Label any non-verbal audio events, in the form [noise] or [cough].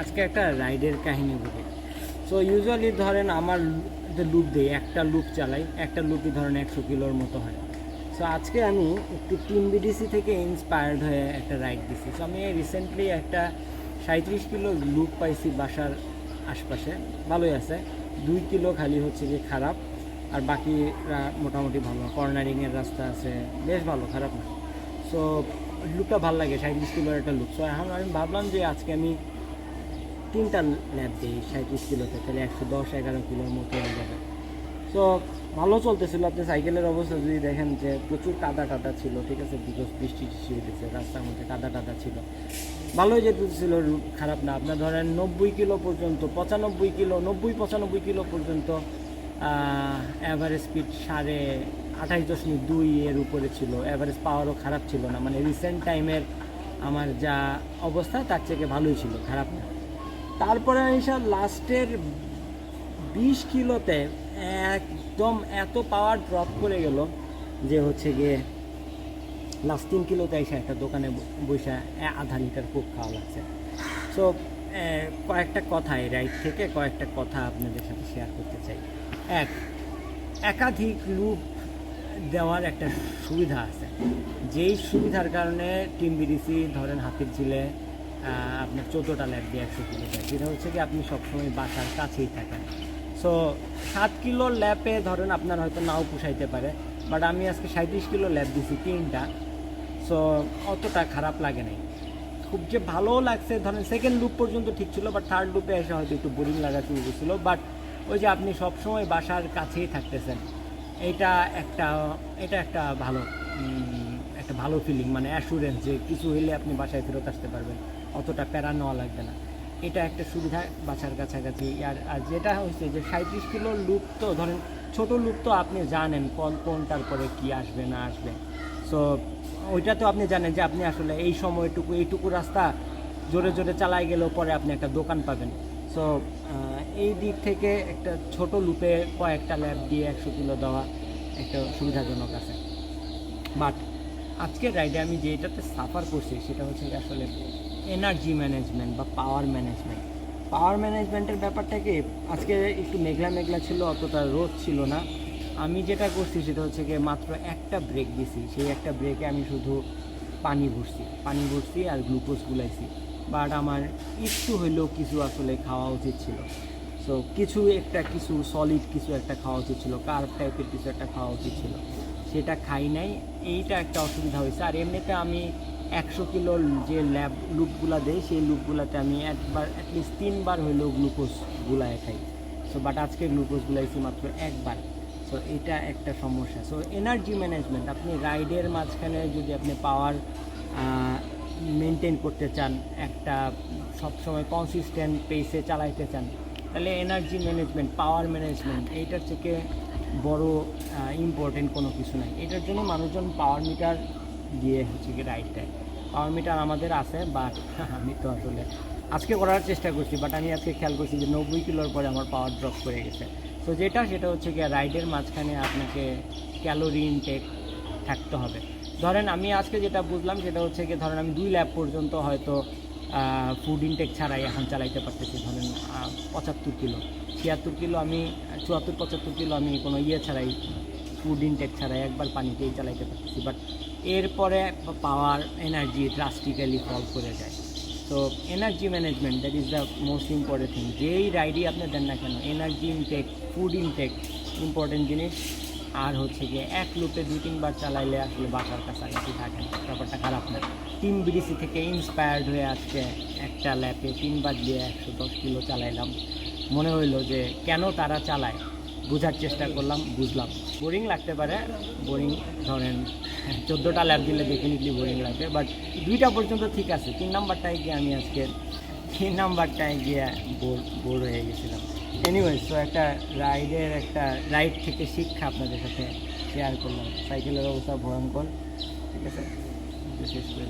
আজকে একটা রাইডের কাহিনী বলি সো ইউজুয়ালি ধরেন আমার যে লুপ দিই একটা লুপ চালাই, একটা লুপই ধরেন একশো কিলোর মতো হয়। সো আজকে আমি একটু টিম বিডিসি থেকে ইন্সপায়ার্ড হয়ে একটা রাইড দিছি। সো আমি রিসেন্টলি একটা সাঁত্রিশ কিলো লুপ পাইছি বাসার আশপাশে, ভালোই আছে। দুই কিলো খালি হচ্ছে যে খারাপ, আর বাকিরা মোটামুটি ভালো। কর্নারিংয়ের রাস্তা আছে, বেশ ভালো, খারাপ না। সো লুকটা ভালো লাগে সাঁত্রিশ কিলোর একটা লুক সো এখন আমি ভাবলাম যে আজকে আমি তিনটা ল্যাব দিই সাঁত্রিশ কিলোতে, তাহলে একশো দশ, এগারো কিলোর মতো হয়ে যাবে। তো ভালো চলতেছিল, আপনি সাইকেলের অবস্থা যদি দেখেন যে প্রচুর কাদা টাদা ছিল, ঠিক আছে, বিকজ বৃষ্টি টিষ্টি হয়েছে রাস্তার মধ্যে কাদা টাদা ছিল। ভালোই যেতেছিল, রুট খারাপ না। আপনার ধরেন নব্বই কিলো পর্যন্ত, পঁচানব্বই কিলো, নব্বই, পঁচানব্বই কিলো পর্যন্ত অ্যাভারেজ স্পিড সাড়ে আঠাশ দশমিক দুই এর উপরে ছিল। অ্যাভারেজ পাওয়ারও খারাপ ছিল না। মানে রিসেন্ট টাইমের আমার যা অবস্থা, তার থেকে ভালোই ছিল, খারাপ না। তারপরে এসব লাস্টের বিশ কিলোতে একদম এত পাওয়ার ড্রপ করে গেল যে হচ্ছে গিয়ে লাস্ট তিন কিলোতে এসে একটা দোকানে বসে আধা লিটার কোক খাওয়া লাগছে। সো কয়েকটা কথা এই রাইড থেকে, কয়েকটা কথা আপনাদের সাথে শেয়ার করতে চাই। এক, একাধিক লুপ দেওয়ার একটা সুবিধা আছে। যেই সুবিধার কারণে টিম বিডিসি ধরেন হাতির ঝিলে আপনার চোদ্দোটা ল্যাব দিয়ে একশো কিলো দেয় সেটা হচ্ছে কি আপনি সবসময় বাসার কাছেই থাকেন। সো সাত কিলো ল্যাপে ধরেন আপনার হয়তো নাও পুষাইতে পারে বাট আমি আজকে সাঁত্রিশ কিলো ল্যাব দিছি তিনটা। সো অতটা খারাপ লাগে নাই। খুব যে ভালো লাগছে, ধরেন সেকেন্ড লুপ পর্যন্ত ঠিক ছিল বাট থার্ড লুপে এসে হয়তো একটু বোরিং লাগা শুরু করছিল বাট ওই যে আপনি সবসময় বাসার কাছেই থাকতেছেন, এটা একটা এটা একটা ভালো একটা ভালো ফিলিং মানে অ্যাসুরেন্স যে কিছু হইলে আপনি বাসায় ফেরত আসতে পারবেন। অতটা প্যারা নেওয়া লাগবে না। এটা একটা সুবিধা বাসার কাছাকাছি। আর আর যেটা হচ্ছে যে সাঁত্রিশ কিলো লুপ তো, ধরেন ছোট লুপ তো আপনি জানেন কোন, কোনটার পরে কি আসবে, না আসবে। সো ওইটা তো আপনি জানেন যে আপনি আসলে এই সময়টুকু, এইটুকু রাস্তা জোরে জোরে চালাই গেলেও পরে আপনি একটা দোকান পাবেন। সো এই দিক থেকে একটা ছোট লুপে কয়েকটা ল্যাব দিয়ে একশো কিলো দেওয়া একটা সুবিধাজনক আছে। বাট আজকের রাইডে আমি যেটাতে সাফার করছি সেটা হচ্ছে আসলে এনার্জি ম্যানেজমেন্ট বা পাওয়ার ম্যানেজমেন্ট পাওয়ার ম্যানেজমেন্টের ব্যাপারটাকে আজকে একটু মেঘলা মেঘলা ছিল, অতটা রোদ ছিল না। আমি যেটা করছি সেটা হচ্ছে গিয়ে মাত্র একটা ব্রেক দিছি। সেই একটা ব্রেকে আমি শুধু পানি ভরছি। পানি ভরছি আর গ্লুকোজ গুলাইছি। বাট আমার একটু হইলেও কিছু আসলে খাওয়া উচিত ছিল। সো কিছু একটা, কিছু সলিড কিছু একটা খাওয়া উচিত ছিল। কার্ব টাইপের কিছু একটা খাওয়া উচিত ছিল। সেটা খাই নাই। এইটা একটা অসুবিধা হয়েছে। আর এমনিতে আমি একশো কিলোর যে ল্যাব, লুপগুলা দেয়, সেই লুপগুলাতে আমি একবার অ্যাটলিস্ট তিনবার হইলেও গ্লুকোজ গুলায় খাই। সো বাট আজকে গ্লুকোজ গুলাইছি মাত্র একবার। সো এটা একটা সমস্যা। সো এনার্জি ম্যানেজমেন্ট আপনি রাইডের মাঝখানে যদি আপনি পাওয়ার মেনটেন করতে চান, একটা সবসময় কনসিস্টেন্ট পেসে চালাইতে চান, তাহলে এনার্জি ম্যানেজমেন্ট পাওয়ার ম্যানেজমেন্ট এইটার থেকে বড় ইম্পর্টেন্ট কোনো কিছু নাই। এটার জন্য মানুষজন পাওয়ার মিটার দিয়ে হচ্ছে কি রাইড দেয়। পাওয়ার মিটার আমাদের আছে বাট [laughs] আমি তো আসলে আজকে করার চেষ্টা করছি বাট আমি আজকে খেয়াল করছি যে নব্বই কিলোর পরে আমার পাওয়ার ড্রপ করে গেছে। তো যেটা, সেটা হচ্ছে কি রাইডের মাঝখানে আপনাকে ক্যালোরি ইনটেক থাকতে হবে। ধরেন আমি আজকে যেটা বুঝলাম, সেটা হচ্ছে কি ধরেন আমি দুই ল্যাব পর্যন্ত হয়তো ফুড ইনটেক ছাড়াই এখন চালাইতে পারতেছি। ধরেন পঁচাত্তর কিলো, ছিয়াত্তর কিলো আমি, চুয়াত্তর, পঁচাত্তর কিলো আমি কোনো ইয়ে ছাড়াই ফুড ইনটেক ছাড়াই একবার পানিতেই চালাইতে পারতেছি। বাট এরপরে পাওয়ার এনার্জি ড্রাস্টিক্যালি ফল করে যায়। তো energy management that is the most important thing যেই রাইডই আপনি দেন না কেন energy intake food intake important জিনিস। আর হচ্ছে গিয়ে এক লুপে দু তিনবার চালাইলে আসলে বাসার কাছাকাছি থাকেন ব্যাপারটা খারাপ না। তিন বিডিসি থেকে ইন্সপায়ার্ড হয়ে আজকে একটা ল্যাপে তিনবার দিয়ে একশো দশ কিলো চালাইলাম। মনে হইল যে কেন তারা চালায়? বোঝার চেষ্টা করলাম, বুঝলাম। বোরিং লাগতে পারে, বোরিং ধরেন, চোদ্দোটা ল্যাব দিলে ডেফিনেটলি বোরিং লাগবে বাট দুইটা পর্যন্ত ঠিক আছে। তিন নাম্বারটায় গিয়ে আমি আজকে, তিন নাম্বারটায় গিয়ে বোর বোর হয়ে গেছিলাম। এনিওয়েজ তো একটা রাইডের একটা রাইড থেকে শিক্ষা আপনাদের সাথে শেয়ার করলাম। সাইকেলের অবস্থা ভয়ঙ্কর, ঠিক আছে? শেষ করে